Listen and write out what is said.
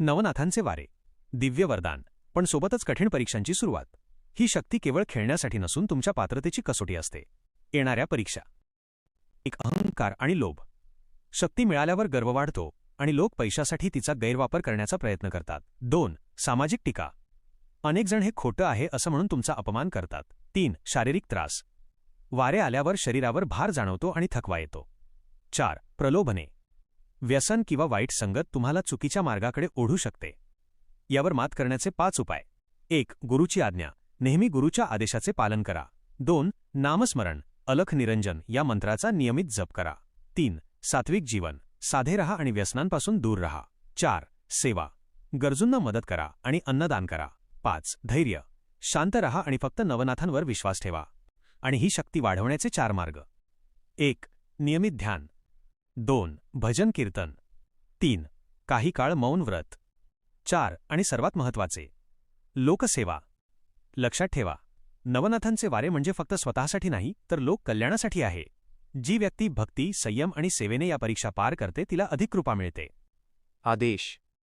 नवनाथांचे वारे. दिव्य वरदान पण सोबतच कठीण परीक्षांची सुरुवात. ही शक्ती केवळ खेळण्यासाठी नसून तुमच्या पात्रतेची कसोटी असते. येणाऱ्या परीक्षा. एक अहंकार आणि लोभ. शक्ती मिळाल्यावर गर्व वाढतो आणि लोक पैशासाठी तिचा गैरवापर करण्याचा प्रयत्न करतात. दोन सामाजिक टीका. अनेकजण हे खोटं आहे असं म्हणून तुमचा अपमान करतात. तीन शारीरिक त्रास. वारे आल्यावर शरीरावर भार जाणवतो आणि थकवा येतो. चार प्रलोभने. व्यसन किंवा वाईट संगत तुम्हाला चुकीच्या मार्गाकडे ओढू शकते. यावर मात करण्याचे पाच उपाय. एक गुरुची आज्ञा. नेहमी गुरुच्या आदेशाचे पालन करा. दोन नामस्मरण. अलख निरंजन या मंत्राचा नियमित जप करा. तीन सात्विक जीवन. साधे रहा आणि व्यसनांपासून दूर रहा. चार सेवा. गरजूंना मदत करा आणि अन्नदान करा. पाच धैर्य. शांत रहा आणि फक्त नवनाथांवर विश्वास ठेवा. आणि ही शक्ती वाढवण्याचे चार मार्ग. एक नियमित ध्यान. दोन भजन कीर्तन. तीन काही काळ मौन व्रत. चार आणि सर्वात महत्त्वाचे लोकसेवा. लक्षात ठेवा नवनाथांचे वारे म्हणजे फक्त स्वतःसाठी नाही तर लोक कल्याणासाठी आहे. जी व्यक्ती भक्ती संयम आणि सेवेने या परीक्षा पार करते तिला अधिक कृपा मिळते. आदेश.